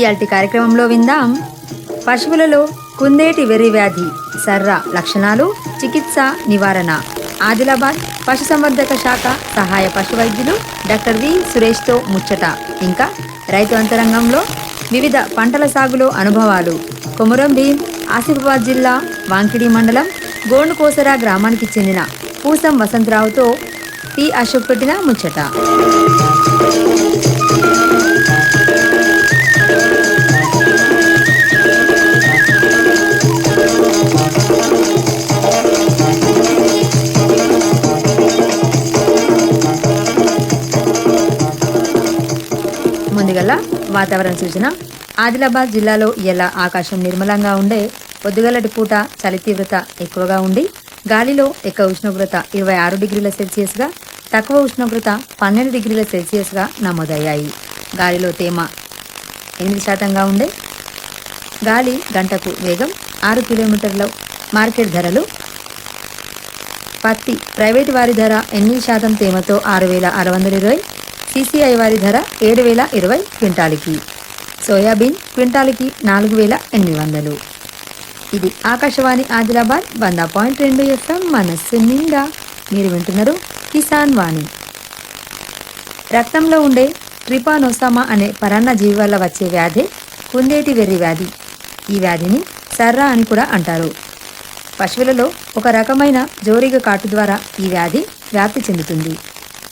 ఇయాల్టి కార్యక్రమంలో విందాం. పశువులలో కుందేటి వెర్రి వ్యాధి సర్ర లక్షణాలు చికిత్స నివారణ. ఆదిలాబాద్ పశుసంవర్ధక శాఖ సహాయ పశు వైద్యులు డాక్టర్ వి సురేష్తో ముచ్చట. ఇంకా రైతు అంతరంగంలో వివిధ పంటల సాగులో అనుభవాలు. కొమురం భీం ఆసిఫాబాద్ జిల్లా వాంకిడి మండలం గోండుకోసరా గ్రామానికి చెందిన పూసం వసంతరావుతో పి అశోక్ పెట్టిన ముచ్చట. వాతావరణ సూచన. ఆదిలాబాద్ జిల్లాలో ఎలా ఆకాశం నిర్మలంగా ఉండే పొద్దుగలటి పూట చలి తీవ్రత ఎక్కువగా ఉండి గాలిలో ఎక్కువ ఉష్ణోగ్రత ఇరవై ఆరు డిగ్రీల సెల్సియస్గా తక్కువ ఉష్ణోగ్రత పన్నెండు డిగ్రీల సెల్సియస్గా నమోదయ్యాయి. గాలిలో తేమ ఎనిమిది శాతంగా ఉండే గాలి గంటకు వేగం ఆరు కిలోమీటర్ల మార్కెట్ ధరలు పత్తి ప్రైవేటు వారి ధర ఎనిమిది శాతం తేమతో ఆరు వేల ఆరు వందల ఇరవై సిసిఐ వారి ధర ఏడు వేల ఇరవై క్వింటాలికి. సోయాబీన్ క్వింటాలికి నాలుగు వేల ఎనిమిది వందలు. ఇది ఆకాశవాణి ఆదిలాబాద్ వంద పాయింట్ రెండు ఎఫ్ఎం మనస్సు నిండా. మీరు వింటున్నారు కిసాన్ వాణి. రక్తంలో ఉండే ట్రిపానోసామా అనే పరాన్న జీవి వల్ల వచ్చే వ్యాధి కుందేటి వెర్రి వ్యాధి. ఈ వ్యాధిని సర్రా అని కూడా అంటారు. పశువులలో ఒక రకమైన జోరిగ కాటు ద్వారా ఈ వ్యాధి వ్యాప్తి చెందుతుంది.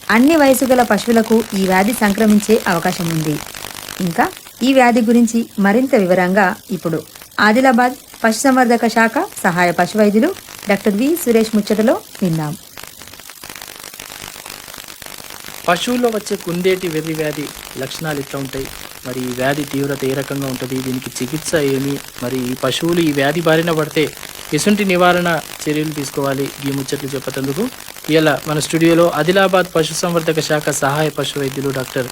అన్ని వయసు గల పశువులకు ఈ వ్యాధి సంక్రమించే అవకాశం ఉంది ఇంకా ఈ వ్యాధి గురించి మరింత వివరంగా ఇప్పుడు ఆదిలాబాద్ పశుసంవర్ధక శాఖ సహాయ పశు వైద్యులు డాక్టర్ వి సురేష్ ముచ్చటలో విన్నాం. పశువుల్లో వచ్చే కుందేటి వెర్రి వ్యాధి లక్షణాలు ఇట్లా ఉంటాయి. మరి ఈ వ్యాధి తీవ్రత ఏ రకంగా ఉంటుంది? దీనికి చికిత్స ఏమి? మరి ఈ పశువులు ఈ వ్యాధి బారిన పడితే ఎసుంటి నివారణ చర్యలు తీసుకోవాలి. ఈ ముచ్చట్లు చెప్పేందుకు ఇలా మన స్టూడియోలో ఆదిలాబాద్ పశుసంవర్ధక శాఖ సహాయ పశు వైద్యులు డాక్టర్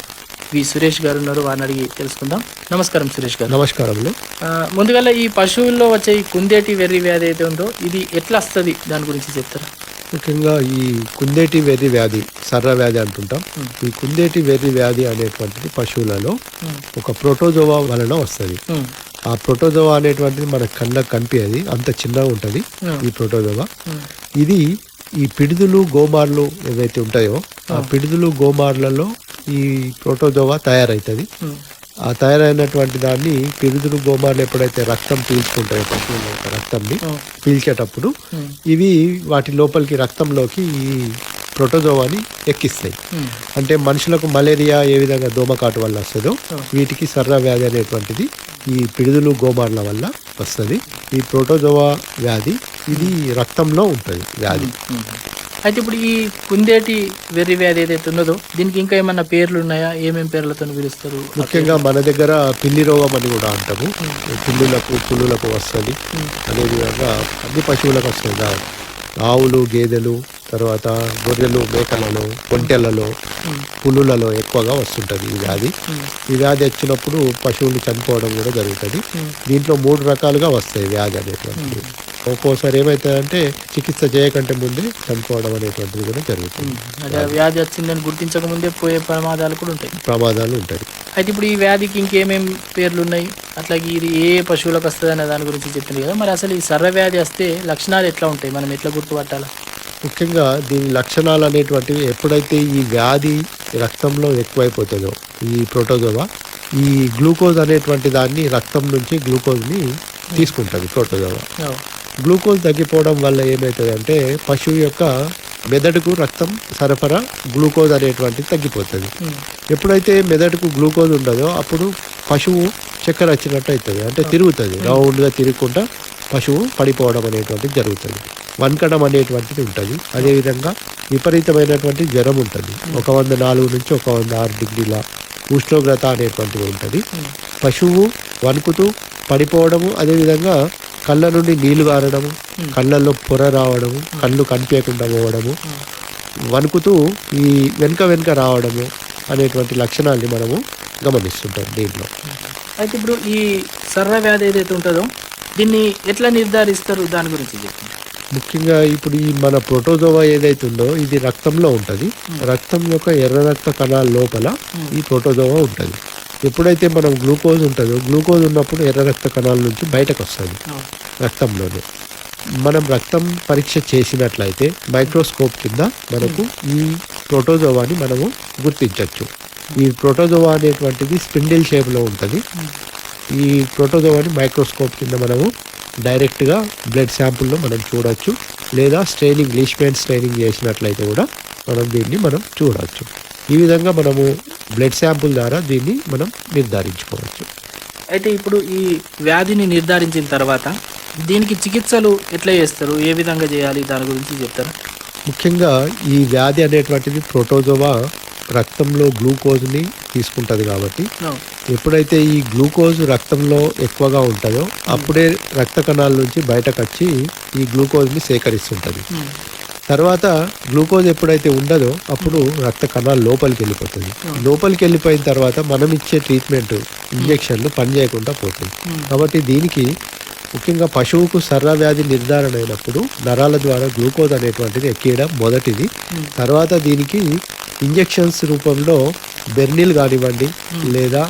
వి సురేష్ గారు ఉన్నారు. వారిని అడిగి తెలుసుకుందాం. నమస్కారం సురేష్ గారు. నమస్కారములు. ఆ, ముందుగా ఈ పశువుల్లో వచ్చే ఈ కుందేటి వెర్రి వ్యాధి అయితే ఉందో ఇది ఎట్లా వస్తుంది? దాని గురించి చెప్తారా? ముఖ్యంగా ఈ కుందేటి వెర్రి వ్యాధి సర్ర వ్యాధి అంటుంటాం. ఈ కుందేటి వెర్రి వ్యాధి అనేటువంటిది పశువులలో ఒక ప్రోటోజోవా వలన వస్తుంది. ఆ ప్రోటోజోవా అనేటువంటిది మన కళ్ళకు కనిపించేది అంత చిన్నగా ఉంటుంది ఈ ప్రోటోజోవా. ఇది ఈ పిడుదులు గోమార్లు ఏవైతే ఉంటాయో ఆ పిడుదులు గోమార్లలో ఈ ప్రోటోజోవా తయారవుతుంది ఆ తయారైనటువంటి దాన్ని పిడుదులు గోమార్లు ఎప్పుడైతే రక్తం పీల్చుకుంటాయో పశువుల యొక్క రక్తంని పీల్చేటప్పుడు ఇవి వాటి లోపలికి రక్తంలోకి ఈ ప్రోటోజోవాని ఎక్కిస్తాయి. అంటే మనుషులకు మలేరియా ఏ విధంగా దోమకాటు వల్ల వస్తుందో. వీటికి సర్ర వ్యాధి అనేటువంటిది ఈ పిడుదులు గోమార్ల వల్ల వస్తుంది. ఈ ప్రోటోజోవా వ్యాధి ఇది రక్తంలో ఉంటుంది వ్యాధి. అయితే ఇప్పుడు ఈ కుందేటి వెర్రి వ్యాధి ఏదైతే ఉన్నదో దీనికి ఇంకా ఏమన్నా పేర్లు ఉన్నాయా? ఏమేం పేర్లతో పిలుస్తారు? ముఖ్యంగా మన దగ్గర పిల్లి రోగం అని కూడా అంటాము. పిల్లులకు పుల్లులకు వస్తుంది. అదే విధంగా అన్ని పశువులకు వస్తుంది. ఆవులు గేదెలు తర్వాత గొర్రెలు మేకలలో ఒంటెలలో పులులలో ఎక్కువగా వస్తుంటుంది ఈ వ్యాధి. ఈ వ్యాధి వచ్చినప్పుడు పశువులు చనిపోవడం కూడా జరుగుతుంది. దీంట్లో మూడు రకాలుగా వస్తాయి వ్యాధి అనేటువంటిది ఒక్కోసారి ఏమవుతుందంటే చికిత్స చేయకంటే ముందే చనిపోవడం అనేటువంటిది కూడా జరుగుతుంది. వ్యాధి వచ్చిందని గుర్తించక ముందే పోయే ప్రమాదాలు కూడా ఉంటాయి. ప్రమాదాలు ఉంటాయి. అయితే ఇప్పుడు ఈ వ్యాధికి ఇంకేమేం పేర్లు ఉన్నాయి? అట్లాగే ఇది ఏ పశువులకు వస్తుంది అనే దాని గురించి చెప్పింది కదా. మరి అసలు ఈ సర్ర వ్యాధి వస్తే లక్షణాలు ఎట్లా ఉంటాయి? మనం ఎట్లా గుర్తుపట్టాలా? ముఖ్యంగా దీని లక్షణాలు అనేటువంటివి ఎప్పుడైతే ఈ వ్యాధి రక్తంలో ఎక్కువైపోతుందో ఈ ప్రోటోజోవా ఈ గ్లూకోజ్ అనేటువంటి దాన్ని రక్తం నుంచి గ్లూకోజ్ని తీసుకుంటుంది ప్రోటోజోవా. గ్లూకోజ్ తగ్గిపోవడం వల్ల ఏమవుతుంది అంటే పశువు యొక్క మెదడుకు రక్తం సరఫరా గ్లూకోజ్ అనేటువంటిది తగ్గిపోతుంది. ఎప్పుడైతే మెదడుకు గ్లూకోజ్ ఉండదో అప్పుడు పశువు చక్కెర వచ్చినట్టు అవుతుంది. అంటే తిరుగుతుంది. రౌండ్గా తిరుగుకుంటా పశువు పడిపోవడం అనేటువంటిది జరుగుతుంది. వన్కడం అనేటువంటిది ఉంటుంది. అదేవిధంగా విపరీతమైనటువంటి జ్వరం ఉంటుంది. ఒక వంద నాలుగు నుంచి ఒక వంద ఆరు డిగ్రీల ఉష్ణోగ్రత అనేటువంటిది ఉంటుంది. పశువు వణుకుతూ పడిపోవడము అదేవిధంగా కళ్ళ నుండి నీళ్ళు గారడము కళ్ళల్లో పొర రావడము కళ్ళు కనిపించకుండా పోవడము వణుకుతూ ఈ వెనుక వెనుక రావడము అనేటువంటి లక్షణాన్ని మనము గమనిస్తుంటాం దీంట్లో. అయితే ఇప్పుడు ఈ సర్ర వ్యాధి ఏదైతే ఉంటుందో దీన్ని ఎట్లా నిర్ధారిస్తారు? దాని గురించి చెప్పండి. ముఖ్యంగా ఇప్పుడు ఈ మన ప్రోటోజోవా ఏదైతే ఉందో ఇది రక్తంలో ఉంటుంది. రక్తం యొక్క ఎర్ర రక్త కణాల లోపల ఈ ప్రోటోజోవా ఉంటుంది. ఎప్పుడైతే మనం గ్లూకోజ్ ఉంటుందో గ్లూకోజ్ ఉన్నప్పుడు ఎర్ర రక్త కణాల నుంచి బయటకు వస్తుంది రక్తంలోనే. మనం రక్తం పరీక్ష చేసినట్లయితే మైక్రోస్కోప్ కింద మనకు ఈ ప్రోటోజోవాని మనము గుర్తించవచ్చు ఈ ప్రోటోజోవా అనేటువంటిది స్పిండిల్ షేప్లో ఉంటుంది. ఈ ప్రోటోజోవాని మైక్రోస్కోప్ కింద మనము డైరెక్ట్గా బ్లడ్ శాంపుల్లో మనం చూడొచ్చు. లేదా స్ట్రైనింగ్ లీష్మెంట్ స్ట్రైనింగ్ చేసినట్లయితే కూడా మనం దీన్ని మనం చూడవచ్చు ఈ విధంగా మనము బ్లడ్ శాంపుల్ ద్వారా దీన్ని మనం నిర్ధారించుకోవచ్చు. అయితే ఇప్పుడు ఈ వ్యాధిని నిర్ధారించిన తర్వాత దీనికి చికిత్సలు ఎట్లా చేస్తారు? ఏ విధంగా చేయాలి? దాని గురించి చెప్తారా? ముఖ్యంగా ఈ వ్యాధి అనేటువంటిది ప్రోటోజోవా రక్తంలో గ్లూకోజ్ని తీసుకుంటుంది కాబట్టి. ఎప్పుడైతే ఈ గ్లూకోజ్ రక్తంలో ఎక్కువగా ఉంటుందో అప్పుడే రక్త కణాల నుంచి బయటకు వచ్చి ఈ గ్లూకోజ్ని సేకరిస్తుంటుంది. తర్వాత గ్లూకోజ్ ఎప్పుడైతే ఉండదో అప్పుడు రక్త కణాలు లోపలికి వెళ్ళిపోతుంది లోపలికి వెళ్ళిపోయిన తర్వాత మనం ఇచ్చే ట్రీట్మెంట్ ఇంజెక్షన్లు పనిచేయకుండా పోతుంది కాబట్టి దీనికి ముఖ్యంగా పశువుకు సర్ర వ్యాధి నిర్ధారణ అయినప్పుడు నరాల ద్వారా గ్లూకోజ్ అనేటువంటిది ఎక్కియడం మొదటిది. తర్వాత దీనికి ఇంజెక్షన్స్ రూపంలో బెర్నిల్ కానివ్వండి లేదా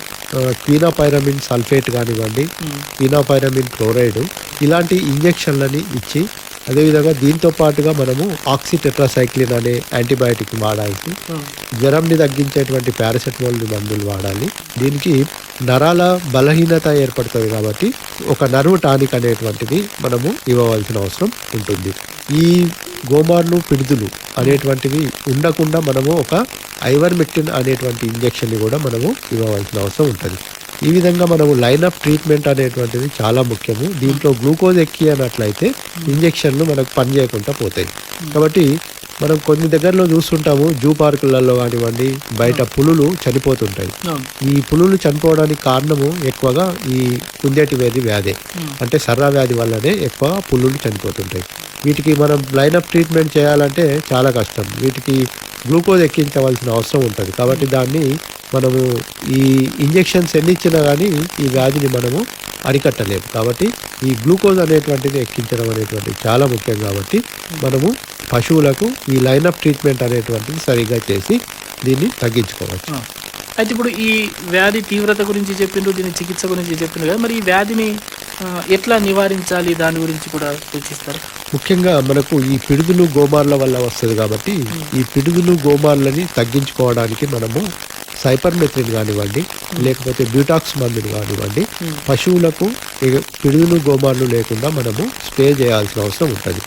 క్వీనాపైరమిన్ సల్ఫేట్ కానివ్వండి క్వీనాపైరమిన్ క్లోరైడ్ ఇలాంటి ఇంజెక్షన్లని ఇచ్చి అదేవిధంగా దీంతో పాటుగా మనము ఆక్సిటెట్రాసైక్లిన్ అనే యాంటీబయాటిక్ వాడాల్సి జ్వరంని తగ్గించేటువంటి పారాసెటమాల్ మందులు వాడాలి. దీనికి నరాల బలహీనత ఏర్పడుతుంది కాబట్టి ఒక నర్వ్ టానిక్ అనేటువంటిది మనము ఇవ్వవలసిన అవసరం ఉంటుంది. ఈ గోమార్లు పిడుదులు అనేటువంటివి ఉండకుండా మనము ఒక ఐవర్మెక్టిన్ అనేటువంటి ఇంజెక్షన్ని కూడా మనము ఇవ్వవలసిన అవసరం ఉంటుంది. ఈ విధంగా మనము లైన్ ఆఫ్ ట్రీట్మెంట్ అనేటువంటిది చాలా ముఖ్యము. దీంట్లో గ్లూకోజ్ ఎక్కి అన్నట్లయితే ఇంజెక్షన్లు మనకు పనిచేయకుండా పోతాయి. కాబట్టి మనం కొన్ని దగ్గరలో చూస్తుంటాము జూ పార్కులలో కానివ్వండి బయట పులులు చనిపోతుంటాయి. ఈ పులులు చనిపోవడానికి కారణము ఎక్కువగా ఈ కుందేటి వ్యాధి వ్యాధే. అంటే సర్రా వ్యాధి వల్లనే ఎక్కువ పులులు చనిపోతుంటాయి. వీటికి మనం లైన్ ఆఫ్ ట్రీట్మెంట్ చేయాలంటే చాలా కష్టం. వీటికి గ్లూకోజ్ ఎక్కించవలసిన అవసరం ఉంటుంది. కాబట్టి దాన్ని మనము ఈ ఇంజెక్షన్స్ ఎన్ని ఇచ్చినా కానీ ఈ వ్యాధిని మనము అరికట్టలేము. కాబట్టి ఈ గ్లూకోజ్ అనేటువంటిది ఎక్కించడం అనేటువంటిది చాలా ముఖ్యం కాబట్టి మనము పశువులకు ఈ లైన్ ఆఫ్ ట్రీట్మెంట్ అనేటువంటిది సరిగ్గా చేసి దీన్ని తగ్గించుకోవచ్చు. అయితే ఇప్పుడు ఈ వ్యాధి తీవ్రత గురించి చెప్పిండ్రు దీని చికిత్స గురించి చెప్పిండ్రు కదా మరి ఈ వ్యాధిని ఎట్లా నివారించాలి? దాని గురించి కూడా సూచిస్తారు. ముఖ్యంగా మనకు ఈ పిడుగులు గోమార్ల వల్ల వస్తుంది కాబట్టి ఈ పిడుగులు గోమార్లని తగ్గించుకోవడానికి మనము సైపర్మెత్రిన్ కానివ్వండి లేకపోతే బ్యూటాక్స్ మందుని కానివ్వండి పశువులకు ఇక పిడుగులు గోమార్లు లేకుండా మనము స్ప్రే చేయాల్సిన అవసరం ఉంటుంది.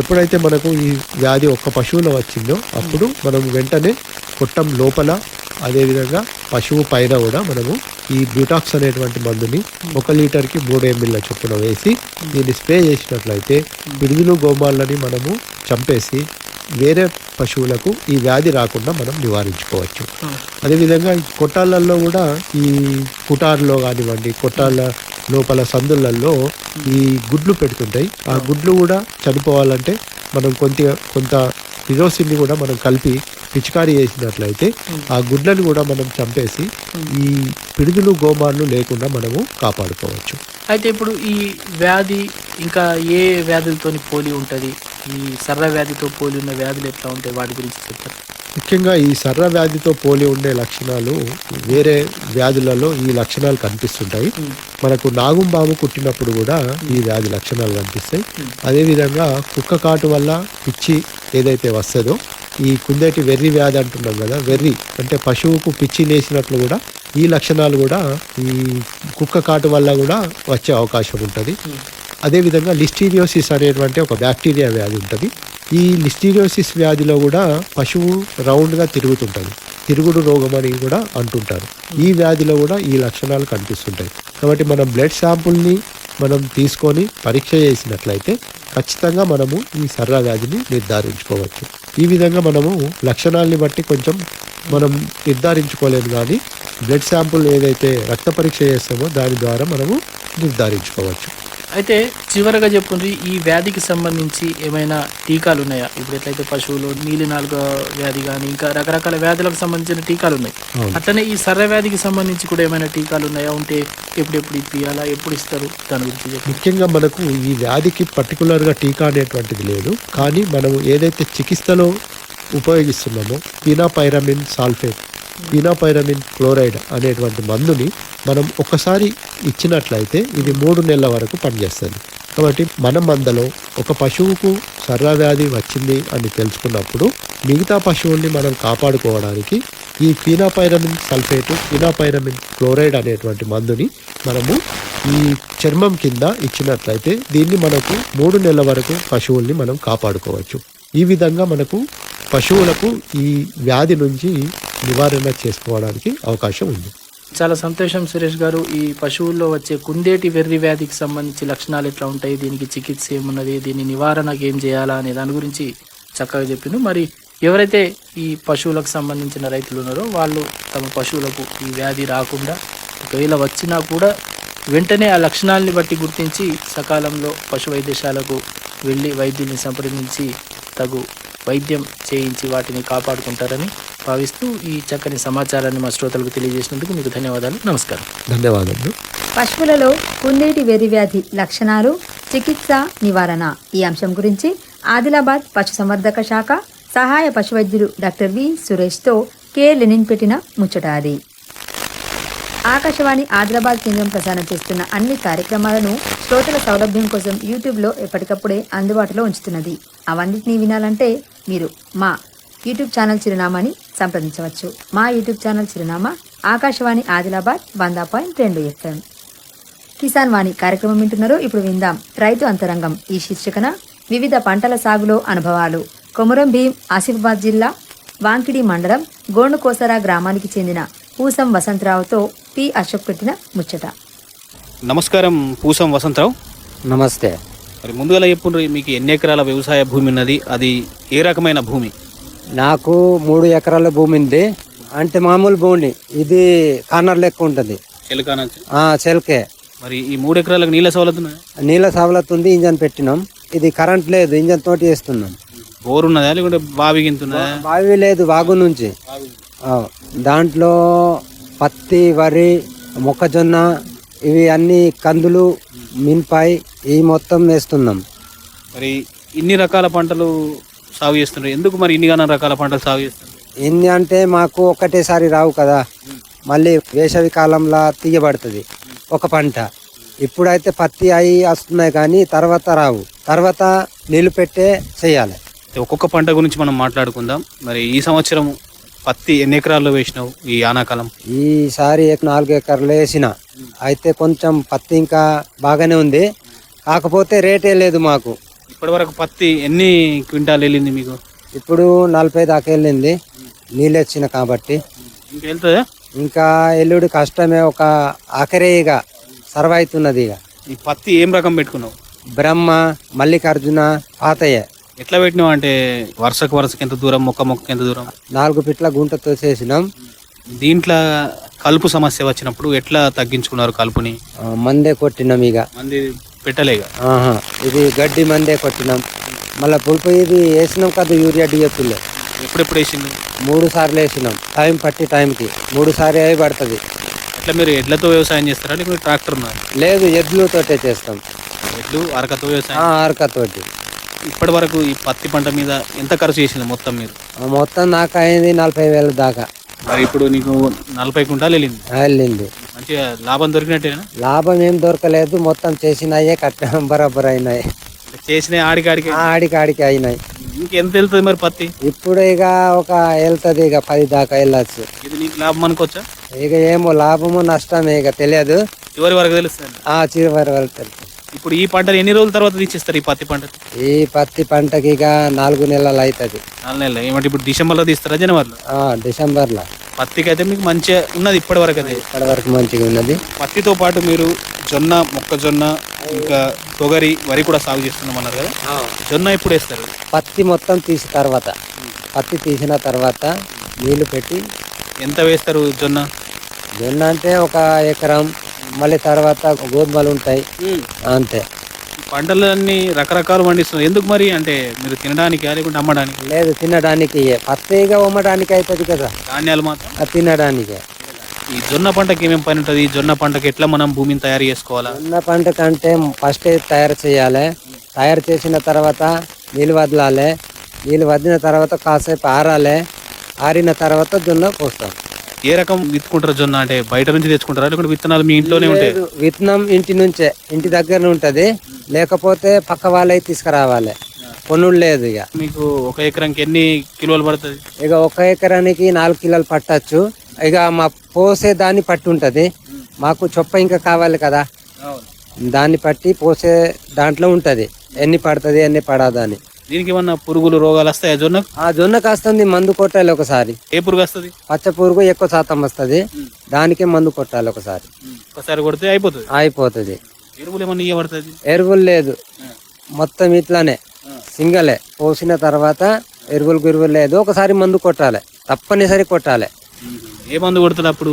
ఎప్పుడైతే మనకు ఈ వ్యాధి ఒక్క పశువులో వచ్చిందో అప్పుడు మనం వెంటనే కొట్టం లోపల అదేవిధంగా పశువు పైన కూడా మనము ఈ బ్యూటాక్స్ అనేటువంటి మందుని ఒక లీటర్కి మూడు ఎంఎల్ చొప్పున వేసి దీన్ని స్ప్రే చేసినట్లయితే పిడుగులు గోమాలని మనము చంపేసి వేరే పశువులకు ఈ వ్యాధి రాకుండా మనం నివారించుకోవచ్చు. అదేవిధంగా కొట్టాలల్లో కూడా ఈ కుటార్లో కానివ్వండి కొట్టాల లోపల సందులలో ఈ గుడ్లు పెడుతుంటాయి. ఆ గుడ్లు కూడా చనిపోవాలంటే మనం కొంత కొంత కిరోసిన్ని కూడా మనం కలిపి పిచికారీ చేసినట్లయితే ఆ గుడ్లను కూడా మనం చంపేసి ఈ పిడుగులు గోమార్లు లేకుండా మనము కాపాడుకోవచ్చు. అయితే ఇప్పుడు ఈ వ్యాధి ఇంకా ఏ వ్యాధులతో పోలి ఉంటుంది? ఈ సర్ర వ్యాధితో పోలి ఉన్న వ్యాధులు ఎట్లా ఉంటాయి? వాటి గురించి చెప్తారు? ముఖ్యంగా ఈ సర్ర వ్యాధితో పోలి ఉండే లక్షణాలు వేరే వ్యాధులలో ఈ లక్షణాలు కనిపిస్తుంటాయి. మనకు నాగుంబాము కుట్టినప్పుడు కూడా ఈ వ్యాధి లక్షణాలు కనిపిస్తాయి. అదేవిధంగా కుక్క కాటు వల్ల పిచ్చి ఏదైతే వస్తుందో ఈ కుందేటి వెర్రి వ్యాధి అంటున్నాం కదా వెర్రి అంటే పశువుకు పిచ్చి లేచినట్లు కూడా ఈ లక్షణాలు కూడా ఈ కుక్క కాటు వల్ల కూడా వచ్చే అవకాశం ఉంటుంది. అదేవిధంగా లిస్టీరియోసిస్ అనేటువంటి ఒక బ్యాక్టీరియా వ్యాధి ఉంటుంది. ఈ లిస్టీరియోసిస్ వ్యాధిలో కూడా పశువు రౌండ్గా తిరుగుతుంటుంది. తిరుగుడు రోగం అని కూడా అంటుంటారు. ఈ వ్యాధిలో కూడా ఈ లక్షణాలు కనిపిస్తుంటాయి. కాబట్టి మనం బ్లడ్ శాంపుల్ని మనం తీసుకొని పరీక్ష చేసినట్లయితే ఖచ్చితంగా మనము ఈ సర్రా వ్యాధిని నిర్ధారించుకోవచ్చు. ఈ విధంగా మనము లక్షణాలని బట్టి కొంచెం మనం నిర్ధారించుకోలేదు కానీ బ్లడ్ శాంపుల్ ఏదైతే రక్త పరీక్ష చేస్తామో దాని ద్వారా మనము నిర్ధారించుకోవచ్చు. అయితే చివరగా చెప్పుండ్రి ఈ వ్యాధికి సంబంధించి ఏమైనా టీకాలు ఉన్నాయా? ఇప్పుడు ఎట్లయితే పశువులు నీలి నాలుగో వ్యాధి కానీ ఇంకా రకరకాల వ్యాధులకు సంబంధించిన టీకాలు ఉన్నాయి. అట్లనే ఈ సర్ర వ్యాధికి సంబంధించి కూడా ఏమైనా టీకాలు ఉన్నాయా? ఉంటే ఎప్పుడెప్పుడు ఇప్పియాలా? ఎప్పుడు ఇస్తారు? దాని గురించి చెప్పండి. ముఖ్యంగా మనకు ఈ వ్యాధికి పర్టికులర్గా టీకా అనేటువంటిది లేదు. కానీ మనము ఏదైతే చికిత్సలో ఉపయోగిస్తున్నామో పీనాపైరమిన్ సాల్ఫేట్ పీనాపైరమిన్ క్లోరైడ్ అనేటువంటి మందుని మనం ఒకసారి ఇచ్చినట్లయితే ఇది మూడు నెలల వరకు పనిచేస్తుంది. కాబట్టి మన మందలో ఒక పశువుకు సర్రా వ్యాధి వచ్చింది అని తెలుసుకున్నప్పుడు మిగతా పశువుల్ని మనం కాపాడుకోవడానికి ఈ ఫీనాపైరమిన్ సల్ఫేట్ ఫీనాపైరమిన్ క్లోరైడ్ అనేటువంటి మందుని మనము ఈ చర్మం కింద ఇచ్చినట్లయితే దీన్ని మనకు మూడు నెలల వరకు పశువుల్ని మనం కాపాడుకోవచ్చు. ఈ విధంగా మనకు పశువులకు ఈ వ్యాధి నుంచి నివారణ చేసుకోవడానికి అవకాశం ఉంది. చాలా సంతోషం సురేష్ గారు. ఈ పశువుల్లో వచ్చే కుందేటి వెర్రి వ్యాధికి సంబంధించి లక్షణాలు ఎట్లా ఉంటాయి? దీనికి చికిత్స ఏమున్నది? దీని నివారణకు ఏం చేయాలా? అనే దాని గురించి చక్కగా చెప్పిండు. మరి ఎవరైతే ఈ పశువులకు సంబంధించిన రైతులు ఉన్నారో వాళ్ళు తమ పశువులకు ఈ వ్యాధి రాకుండా ఒకవేళ వచ్చినా కూడా వెంటనే ఆ లక్షణాలని బట్టి గుర్తించి సకాలంలో పశు వైద్యశాలకు వెళ్ళి వైద్యుల్ని సంప్రదించి తగు వైద్యం చేయించి వాటిని కాపాడుకుంటారని భావిస్తూ ఈ చక్కని సమాచారాన్ని మా శ్రోతలకు తెలియజేసినందుకు మీకు ధన్యవాదాలు. నమస్కారం. ధన్యవాదములు. పశువులలో కుందేటి వెర్రివ్యాధి లక్షణాలు చికిత్స నివారణ. ఈ అంశం గురించి ఆదిలాబాద్ పశుసంవర్ధక శాఖ సహాయ పశువైద్యులు డాక్టర్ వి. సురేష్తో కె. లెనిన్ పెట్టిన ముచ్చట అది. ఆకాశవాణి ఆదిలాబాద్ కేంద్రం ప్రసారం చేస్తున్న అన్ని కార్యక్రమాలను శ్రోతల సౌలభ్యం కోసం యూట్యూబ్లో ఎప్పటికప్పుడే అందుబాటులో ఉంచుతున్నది. అవన్నిటినీ వినాలంటే మీరు మా యూట్యూబ్ ఛానల్ చిరునామాని సంప్రదించవచ్చు. మా యూట్యూబ్ ఛానల్ చిరునామా ఆకాశవాణి ఆదిలాబాద్ వంద పాయింట్ రెండు ఎఫ్ఎం. కిసాన్ వాణి కార్యక్రమం వింటున్నారు ఇప్పుడు విందాం. రైతు అంతరంగం ఈ శీర్షికన వివిధ పంటల సాగులో అనుభవాలు. కొమురం భీం ఆసిఫాబాద్ జిల్లా వాంకిడి మండలం గోండుకోసరా గ్రామానికి చెందిన పూసం వసంతరావుతో పి అశోక్ పెట్టిన ముచ్చట. నమస్కారం పూసం వసంతరావు. నమస్తే. మరి ముందుగా చెప్పుండ్రు మీకు ఎన్ని ఎకరాల వ్యవసాయ భూమి ఉన్నది? అది ఏ రకమైన భూమి? నాకు మూడు ఎకరాల భూమి ఉంది. అంటే మామూలు భూమి. ఇది కార్నర్ లెక్క ఉంటుంది. చెల్కే మరి ఈ మూడు ఎకరాలకు నీళ్ళ సవలత్? నీళ్ళ సవలత్ ఉంది ఇంజన్ పెట్టినాం. ఇది కరెంట్ లేదు ఇంజన్ తోటి వేస్తున్నాం బోర్ ఉన్నదా లేకుంటే బావి బావి లేదు వాగు నుంచి. దాంట్లో పత్తి వరి మొక్కజొన్న ఇవి అన్ని కందులు మిన్పాయి ఇవి మొత్తం వేస్తున్నాం. మరి ఇన్ని రకాల పంటలు సాగు చేస్తున్నారు ఎందుకు మరి ఇన్ని గానం రకాల పంటలు సాగు చేస్తున్నారు ఎన్ని అంటే మాకు ఒకటేసారి రావు కదా. మళ్ళీ వేసవి కాలంలో తీయబడుతుంది ఒక పంట. ఇప్పుడైతే పత్తి అయి వస్తున్నాయి కానీ తర్వాత రావు. తర్వాత నీళ్ళు పెట్టే చేయాలి. ఒక్కొక్క పంట గురించి మనం మాట్లాడుకుందాం. మరి ఈ సంవత్సరం పత్తి ఎన్ని ఎకరాల్లో వేసినావు ఈ ఆనాకాలం? ఈసారి నాలుగు ఎకర్లు వేసిన. అయితే కొంచెం పత్తి ఇంకా బాగానే ఉంది. కాకపోతే రేటే లేదు మాకు. ఇప్పటి వరకు పత్తి ఎన్ని క్వింటాలు వెళ్ళింది మీకు? ఇప్పుడు నలభై దాకా వెళ్ళింది. నీళ్ళు వచ్చిన కాబట్టి. ఇంకా వెళ్తుందా? ఇంకా ఎల్లుడి కష్టమే ఒక ఆఖరే ఇక. సర్వ్ అవుతున్నది ఇక. ఈ పత్తి ఏం రకం పెట్టుకున్నావు? బ్రహ్మ మల్లికార్జున పాతయ్య. ఎట్లా పెట్టినావు అంటే వరుసకు వరుసకి ఎంత దూరం మొక్క మొక్కకి ఎంత దూరం? నాలుగు పిట్ల గుంటతో చేసినాం దీంట్లో కలుపు సమస్య వచ్చినప్పుడు ఎట్లా తగ్గించుకున్నారు కలుపుని? ఆ, మందే కొట్టినాం ఇక. మంది పెట్టలేక. ఇది గడ్డి మందే కొట్టినాం. మళ్ళీ పులుపు ఇది వేసినాం కదా యూరియా డిఎఫ్లో ఎప్పుడెప్పుడు వేసింది మూడు సార్లు వేసినాం. టైం పట్టి టైంకి. మూడు సార్లు అయి పడుతుంది. అట్లా మీరు ఎడ్లతో వ్యవసాయం చేస్తారా? లేకపోతే ట్రాక్టర్ లేదు ఎద్దులతోటే చేస్తాం. ఎడ్లు అరకతో వ్యవసాయం? అరకతోటి ఇప్పటి వరకు ఈ పత్తి పంట మీద ఎంత ఖర్చు చేసింది మొత్తం మీరు? మొత్తం నాకు అయింది నలభై వేల దాకా. మరి ఇప్పుడు నీకు నలభై కుంటాలు వెళ్ళింది. వెళ్ళింది. మంచిగా లాభం దొరికినట్టేనా? లాభం ఏం దొరకలేదు. మొత్తం చేసినాయే కట్టడం బరాబర్ అయినాయి. చేసిన ఆడికి ఆడికి ఆ, ఆడికి ఆడికి అయినాయి. ఇంకెంత వెళ్తుంది మరి పత్తి? ఇప్పుడు ఇక ఒక వెళ్తుంది ఇక పది దాకా వెళ్ళచ్చు. ఇది నీకు లాభం అనుకోవచ్చా? ఇక ఏమో లాభమో నష్టమే ఇక తెలియదు. చివరి వరకు తెలుస్తుంది. ఆ చివరి వెళ్తారు ఇప్పుడు ఈ పంటలు ఎన్ని రోజుల తర్వాత తీసేస్తారు ఈ పత్తి పంట ఈ పత్తి పంటకి ఇక నాలుగు నెలలు అవుతుంది. నాలుగు నెలలు? ఏమంటే ఇప్పుడు డిసెంబర్లో తీస్తారా జనవరిలో? డిసెంబర్లో. పత్తికి అయితే మీకు మంచిగా ఉన్నది ఇప్పటి వరకు అయితే ఇక్కడ వరకు మంచిగా ఉన్నది. పత్తితో పాటు మీరు జొన్న మొక్కజొన్న ఇంకా తొగరి వరి కూడా సాగు చేస్తున్నాం అన్నారు కదా. జొన్న ఎప్పుడు వేస్తారు? పత్తి మొత్తం తీసిన తర్వాత పత్తి తీసిన తర్వాత నీళ్ళు పెట్టి ఎంత వేస్తారు జొన్న? జొన్న అంటే ఒక ఎకరం మళ్ళీ తర్వాత గోధుమలు ఉంటాయి. అంతే. పంటలన్నీ రకరకాలు పండిస్తున్నారు. ఎందుకు మరి? అంటే మీరు తినడానికి లేకుంటే అమ్మడానికి? లేదు తినడానికి. పత్తిగా ఉమ్మడానికి అవుతుంది కదా. ధాన్యాలు మాత్రం? తినడానికే. ఈ జొన్న పంటకి ఏమేమి పని ఉంటుంది? ఈ జొన్న పంటకి ఎట్లా మనం భూమిని తయారు చేసుకోవాలా? జొన్న పంట కంటే ఫస్ట్ తయారు చేయాలి. తయారు చేసిన తర్వాత నీళ్ళు వదలాలి. నీళ్ళు వదిలిన తర్వాత కాసేపు ఆరాలి. ఆరిన తర్వాత జొన్న పోస్తాం. ఏ రకం విత్తుకుంటారు జొన్న? అంటే బయట నుంచి తెచ్చుకుంటారా? లేకుంటే విత్తనాలు మీ ఇంట్లోనే ఉంటాయి? లేదు, విత్తనం ఇంటి నుంచే ఇంటి దగ్గర ఉంటది. లేకపోతే పక్క వాళ్ళకి తీసుకురావాలి. కొనుడు లేదు ఇక. మీకు ఒక ఎకరానికి ఎన్ని కిలోలు పడుతుంది? ఇక ఒక ఎకరానికి నాలుగు కిలోలు పట్టచ్చు. ఇక మా పోసే దాన్ని పట్టి ఉంటది. మాకు చొప్ప ఇంకా కావాలి కదా. దాన్ని పట్టి పోసే దాంట్లో ఉంటది. ఎన్ని పడుతుంది ఎన్ని పడదు అని. దీనికి ఏమన్నా పురుగులు రోగాలు వస్తాయా జొన్నకు ఆ జొన్న కాస్తుంది మందు కొట్టాలి ఒకసారి. ఏ పురుగు వస్తుంది? పచ్చ పురుగు ఎక్కువ శాతం వస్తుంది. దానికే మందు కొట్టాలి ఒకసారి. ఒకసారి కొడితే అయిపోతుంది? అయిపోతుంది. ఎరువులు ఏమన్నా ఇవ్వబడుతుంది ఎరువులు లేదు. మొత్తం ఇట్లానే. సింగలే. పోసిన తర్వాత ఎరువులు గిరువులు లేదు. ఒకసారి మందు కొట్టాలి. తప్పనిసరి కొట్టాలి. ఏ మందు కొడుతుంది అప్పుడు?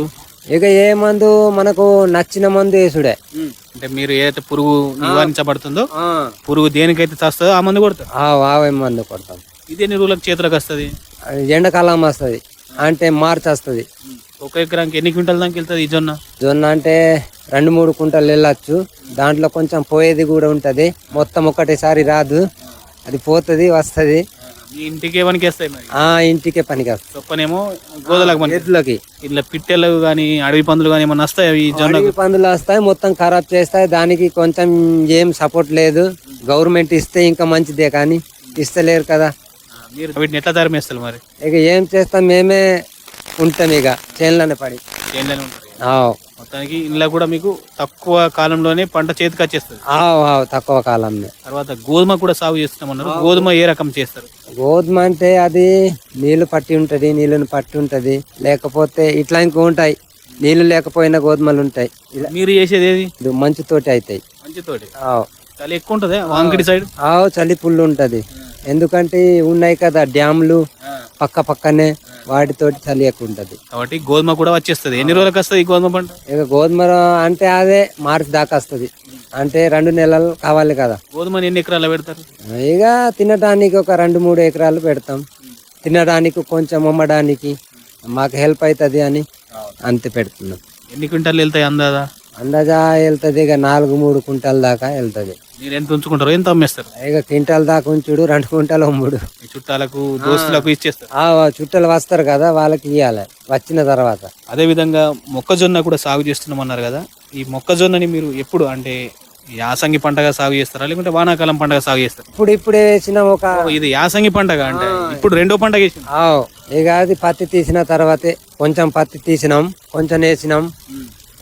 ఇక ఏ మందు మనకు నచ్చిన మందు వేసుడే. అంటే మీరు ఏదైతే పురుగు నివారించబడుతుందో పురుగు దేనికైతే చేస్తుందో ఆ మందు కొడతారు? మందు కొడతాం. ఇది ఎన్ని రోజులకు చేతులకు వస్తుంది? ఎండాకాలం వస్తుంది. అంటే మార్చి వస్తుంది. ఒక ఎకరానికి ఎన్ని క్వింటల్ దాకా వెళ్తుంది ఈ జొన్న? జొన్న అంటే రెండు మూడు కుంటలు వెళ్ళచ్చు. దాంట్లో కొంచెం పోయేది కూడా ఉంటది. మొత్తం ఒకటేసారి రాదు. అది పోతుంది వస్తుంది. ఇంటికి ఏమనికి వేస్తాయి మరి? ఆ ఇంటికే పనికి వస్తుంది చొప్పనేమో గోదలకు పని ఎద్దులకి ఇట్లా పిట్టెలు కానీ అడవి పందులు కానీ ఏమన్నా వస్తాయి ఈ జొన్న అడవి పందులు వస్తాయి మొత్తం ఖరాబ్ చేస్తాయి. దానికి కొంచెం ఏం సపోర్ట్ లేదు. గవర్నమెంట్ ఇస్తే ఇంకా మంచిదే కానీ ఇస్తలేరు కదా. మీరు వీటిని ఎట్లా తరిమేస్తారు మరి? ఇక ఏం చేస్తాం మేమే ఉంటాం ఇక. చేనులోనే పడి. చేనులోనే ఉంటారు ఆవ్. మొత్తానికి ఇంట్లో కూడా మీకు తక్కువ కాలంలోనే పంట చేతికి వచ్చేస్తుంది. తక్కువ కాలంలో. తర్వాత గోధుమ కూడా సాగు చేస్తామన్నారు గోధుమ ఏ రకం చేస్తారు? గోధుమ అంటే అది నీళ్ళు పట్టి ఉంటది నీళ్ళని పట్టి ఉంటది. లేకపోతే ఇట్లా ఇంకా ఉంటాయి. నీళ్ళు లేకపోయినా గోధుమలు ఉంటాయి. ఇలా మీరు చేసేది ఏది? ఇది మంచుతోటి అవుతాయి మంచితోటి ఆవ్ చాలా ఎక్కువ ఉంటుంది? వాంకిడి సైడ్? చలి పుల్లు ఉంటది. ఎందుకంటే ఉన్నాయి కదా డ్యామ్లు పక్క పక్కనే వాటితోటి చలి ఎక్కువ ఉంటది కాబట్టి గోధుమ కూడా వచ్చేస్తుంది. ఎన్ని రోజులకు వస్తుంది ఈ గోధుమ పంట? ఇక గోధుమ అంటే అదే మార్చి దాకా వస్తుంది. అంటే రెండు నెలలు కావాలి కదా. గోధుమని ఎన్ని ఎకరాలు పెడతారు? ఇక తినడానికి ఒక రెండు మూడు ఎకరాలు పెడతాం. తినడానికి కొంచెం అమ్మడానికి మాకు హెల్ప్ అవుతుంది అని అంతే పెడుతున్నాం. ఎన్ని క్వింటాలు వెళ్తాయి అందాదా అందాజా వెళ్తుంది ఇక నాలుగు మూడు కుంటాల దాకా వెళ్తుంది. మీరు ఎంత ఉంచుకుంటారో ఎంత అమ్మేస్తారు? ఇక క్వింటాల్ దాకా ఉంచుడు రెండు కుంటాలు అమ్ముడు. మీ చుట్టాలకు దోస్తులకు ఇచ్చేస్తారు. ఆ చుట్టలు వస్తారు కదా వాళ్ళకి ఇవ్వాలి వచ్చిన తర్వాత. అదే విధంగా మొక్కజొన్న కూడా సాగు చేస్తున్నామన్నారు కదా ఈ మొక్కజొన్నని మీరు ఎప్పుడు అంటే యాసంగి పంటగా సాగు చేస్తారా లేకుంటే వానాకాలం పంటగా సాగు చేస్తారా? ఇప్పుడు ఇప్పుడే వేసిన ఒక ఓ, ఇది యాసంగి పంటగా అంటే ఇప్పుడు రెండో పంటగా వేసింది ఆవ్ ఇక అది పత్తి తీసిన తర్వాతే కొంచెం పత్తి తీసినాం కొంచెం వేసినాం.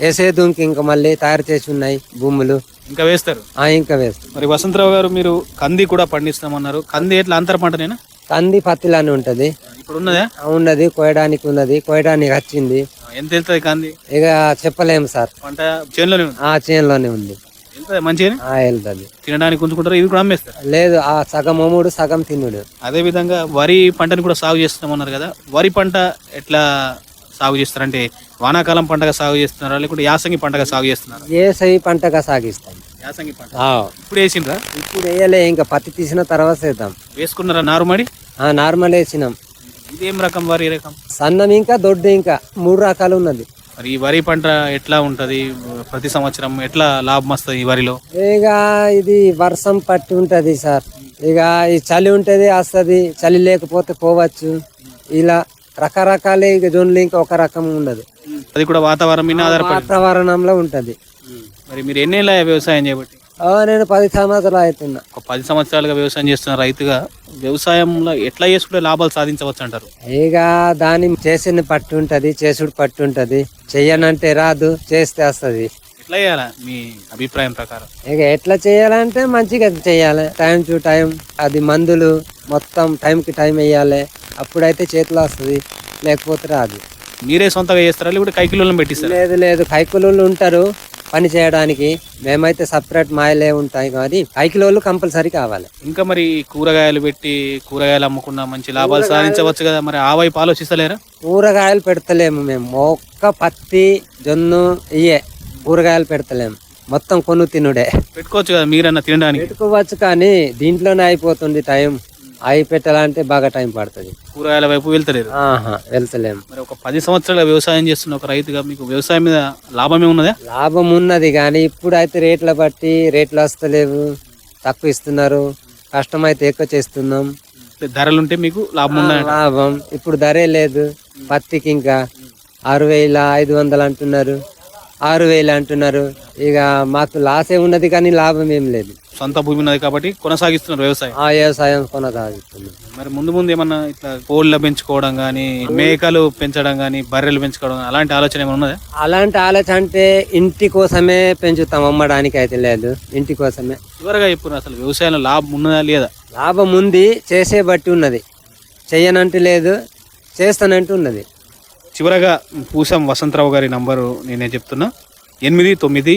వేసేది ఇంకా మళ్ళీ తయారు చేసి ఉన్నాయి భూములు. ఇంకా వేస్తారు? ఆ ఇంకా వేస్తాం మరి వసంతరావు గారు మీరు కంది కూడా పండిస్తామన్నారు. కంది ఎట్లా అంతర పంటనేనా? కంది పత్తిలానే ఉంటది. ఇప్పుడు ఉన్నదా? ఉన్నది కోయడానికి ఉన్నది కోయడానికి వచ్చింది. ఎంత వెళ్తుంది కంది? ఇక చెప్పలేము సార్. పంట చేనులోనే ఉంది? ఆ చేనులోనే ఉంది. వెళ్తుంది మంచిగా ఆ వెళ్తుంది. తినడానికి ఉంచుకుంటారు? ఇవి కూడా అమ్మేస్తారు? లేదు ఆ సగం అమ్ముడు సగం తినుడు. అదే విధంగా వరి పంటని కూడా సాగు చేస్తున్నామన్నారు కదా. వరి పంట ఎట్లా సాగు చేస్తారు అంటే వానాకాలం పంటగా సాగు చేస్తున్నారా? లేకుంటే యాసంగి పంటగా సాగు చేస్తున్నారా? ఏ సై పంటగా సాగిస్తాం. యాసంగి పంట. ఆ, ఇప్పుడు వేసిండ్రా? ఇప్పుడు వేయలే ఇంకా పత్తి తీసిన తర్వాత వేద్దాం. వేసుకున్నారా నారుమడి ఆ నార్మల్ వేసినాం. ఇదేం రకం వరి రకం? సన్నం ఇంకా దొడ్డు ఇంకా మూడు రకాలు ఉన్నది. మరి ఈ వరి పంట ఎట్లా ఉంటది? ప్రతి సంవత్సరం ఎట్లా లాభం వస్తుంది ఈ వరిలో? ఇక ఇది వర్షం పట్టి ఉంటది సార్. ఇక ఈ చలి ఉంటది వస్తుంది. చలి లేకపోతే పోవచ్చు. ఇలా రకరకాలే ఇక జొన్నలు ఇంకా ఒక రకం ఉండదు. అది కూడా వాతావరణం మీద ఆధారపడి వాతావరణంలో ఉంటది. మరి మీరు ఎన్నేళ్ళ వ్యవసాయం చేయబట్టి? నేను పది సంవత్సరాలు అవుతున్నా. ఒక పది సంవత్సరాలుగా వ్యవసాయం చేస్తున్న రైతుగా వ్యవసాయంలో ఎట్లా చేసుకుంటే లాభాలు సాధించవచ్చు అంటారు ఇక దాని చేసిన పట్టు ఉంటది చేసుడు పట్టు ఉంటది. చెయ్యనంటే రాదు చేస్తే వస్తుంది. ఎట్లా చేయాలా మీ అభిప్రాయం ప్రకారం? ఇక ఎట్లా చేయాలంటే మంచిగా చేయాలి. టైం టు టైం అది మందులు మొత్తం టైంకి టైం వేయాలి. అప్పుడైతే చేతిలో వస్తుంది లేకపోతే రాదు. మీరే సొంతగా చేస్తారా? లేకుంటే కైకిలోలను పెట్టిస్తారా? లేదు లేదు. కైకులు ఉంటారు పని చేయడానికి. మేమైతే సపరేట్ మాయలే ఉంటాయి కానీ కైకిలోళ్ళు కంపల్సరీ కావాలి. ఇంకా మరి కూరగాయలు పెట్టి కూరగాయలు అమ్ముకున్నా మంచి లాభాలు సాధించవచ్చు కదా మరి? ఆ వైపు ఆలోచిస్తలేరా? కూరగాయలు పెడతలేము మేము. ఒక్క పత్తి జొన్న ఇయే కూరగాయలు పెడతలేము. మొత్తం కొను తినుడే. పెట్టుకోవచ్చు కదా మీరన్నా తినడానికి? పెట్టుకోవచ్చు కానీ దీంట్లోనే అయిపోతుంది టైం. అవి పెట్టాలంటే బాగా టైం పడుతుంది. కూరగాయల వైపు వెళ్తలేరు. ఆహా వెళ్తలేము మరి ఒక పది సంవత్సరాల వ్యవసాయం చేస్తున్న ఒక రైతుగా మీకు వ్యవసాయం మీద లాభమే ఉన్నదా లాభం ఉన్నది కానీ ఇప్పుడు అయితే రేట్ల బట్టి రేట్లు వస్తలేవు తక్కువ ఇస్తున్నారు కష్టం అయితే ఎక్కువ చేస్తున్నాం. ధరలుంటే మీకు లాభం ఉన్నదా లాభం. ఇప్పుడు ధరే లేదు పత్తికి ఇంకా ఆరు వేల ఐదు వందలు అంటున్నారు. ఆరు వేలు అంటున్నారు. ఇక మాకు లాసే ఉన్నది కానీ లాభం ఏం లేదు. సొంత భూమి ఉన్నది కాబట్టి కొనసాగిస్తున్నారు వ్యవసాయం. ఆ వ్యవసాయం కొనసాగిస్తున్నాం. మరి ముందు ముందు ఏమన్నా ఇట్లా కోళ్ళ పెంచుకోవడం కానీ మేకలు పెంచడం కానీ బర్రెలు పెంచుకోవడం గానీ అలాంటి ఆలోచన ఏమైనా ఉన్నదా? అలాంటి ఆలోచన అంటే ఇంటి కోసమే పెంచుతాం అమ్మడానికి అయితే లేదు. ఇంటి కోసమే. చివరిగా చెప్పు అసలు వ్యవసాయంలో లాభం ఉన్నదా లేదా? లాభం ఉంది చేసే బట్టి ఉన్నది. చెయ్యనంటూ లేదు చేస్తానంటూ ఉన్నది. చివరగా పూసం వసంతరావు గారి నంబరు నేనే చెప్తున్నా. ఎనిమిది తొమ్మిది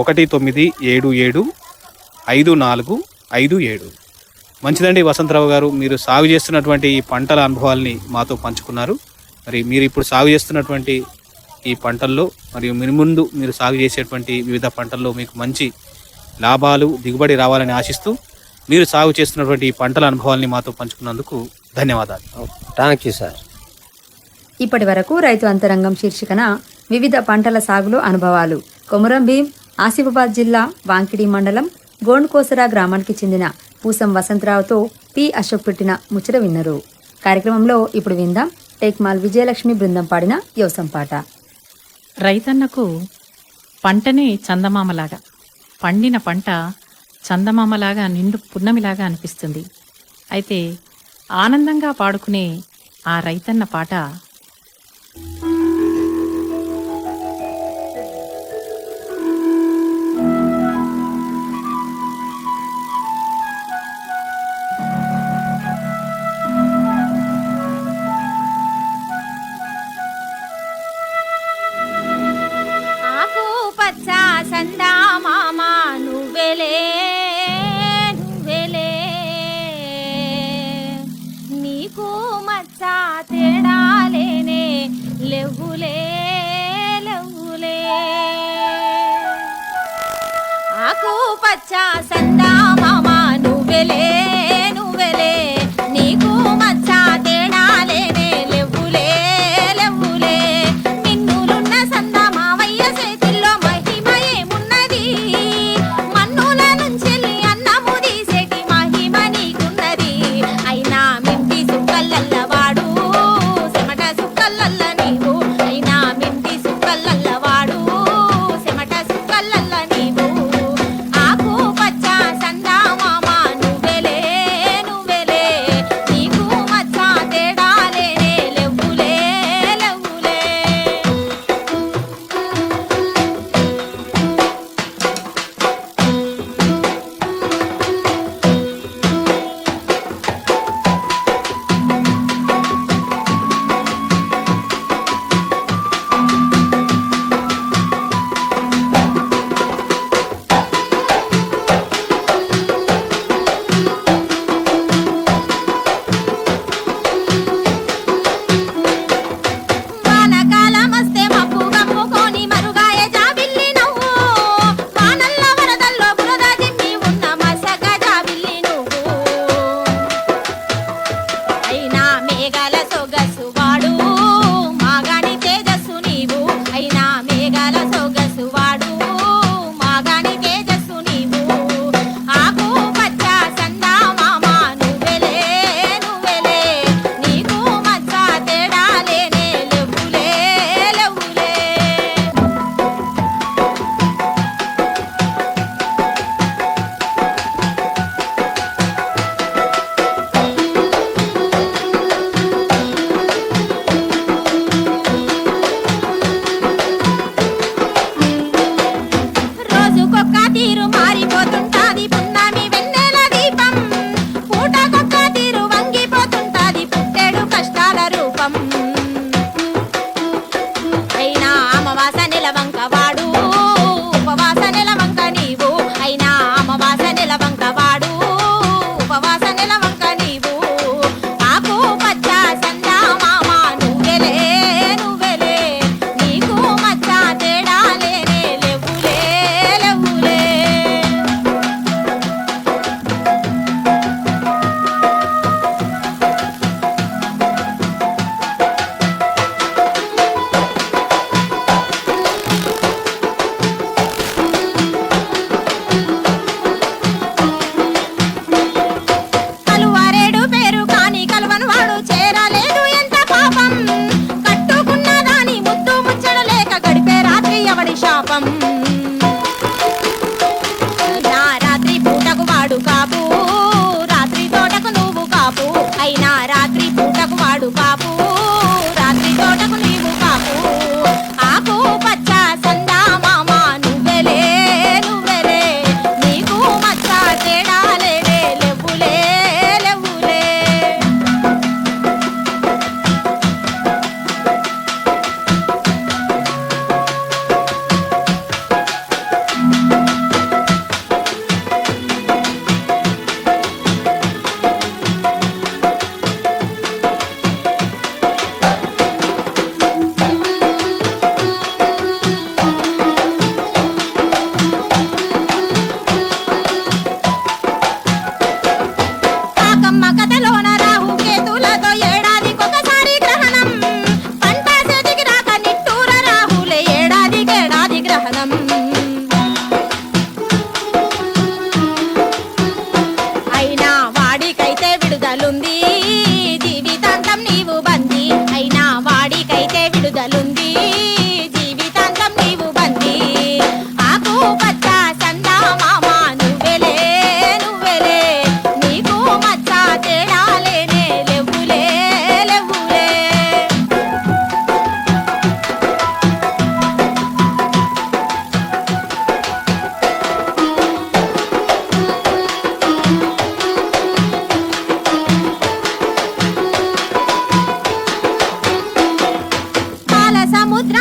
ఒకటి తొమ్మిది ఏడు ఏడు ఐదు నాలుగు ఐదు ఏడు. మంచిదండి వసంతరావు గారు మీరు సాగు చేస్తున్నటువంటి ఈ పంటల అనుభవాల్ని మాతో పంచుకున్నారు. మరి మీరు ఇప్పుడు సాగు చేస్తున్నటువంటి ఈ పంటల్లో మరియు మీరు ముందు మీరు సాగు చేసేటువంటి వివిధ పంటల్లో మీకు మంచి లాభాలు దిగుబడి రావాలని ఆశిస్తూ మీరు సాగు చేస్తున్నటువంటి ఈ పంటల అనుభవాల్ని మాతో పంచుకున్నందుకు ధన్యవాదాలు. Thank you sir. ఇప్పటి వరకు రైతు అంతరంగం శీర్షికన వివిధ పంటల సాగులో అనుభవాలు. కొమురం భీం ఆసిఫాబాద్ జిల్లా వాంకిడి మండలం గోండ్కోసరా గ్రామానికి చెందిన పూసం వసంతరావుతో పి అశోక్ పెట్టిన ముచ్చట విన్నరు. కార్యక్రమంలో ఇప్పుడు విందాం. టేక్మాల్ విజయలక్ష్మి బృందం పాడిన యోసం పాట. రైతన్నకు పంటనే చందమామలాగా పండిన పంట చందమామలాగా నిండు పున్నమిలాగా అనిపిస్తుంది. అయితే ఆనందంగా పాడుకునే ఆ రైతన్న పాట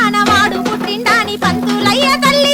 తెలంగాణ పుట్టిండాని పంతులయ్య తల్లి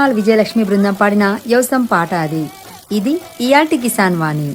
తిరుమాల విజయలక్ష్మి బృందం పాడిన యోసం పాట అది. ఇది ఇయాటి కిసాన్ వాణి.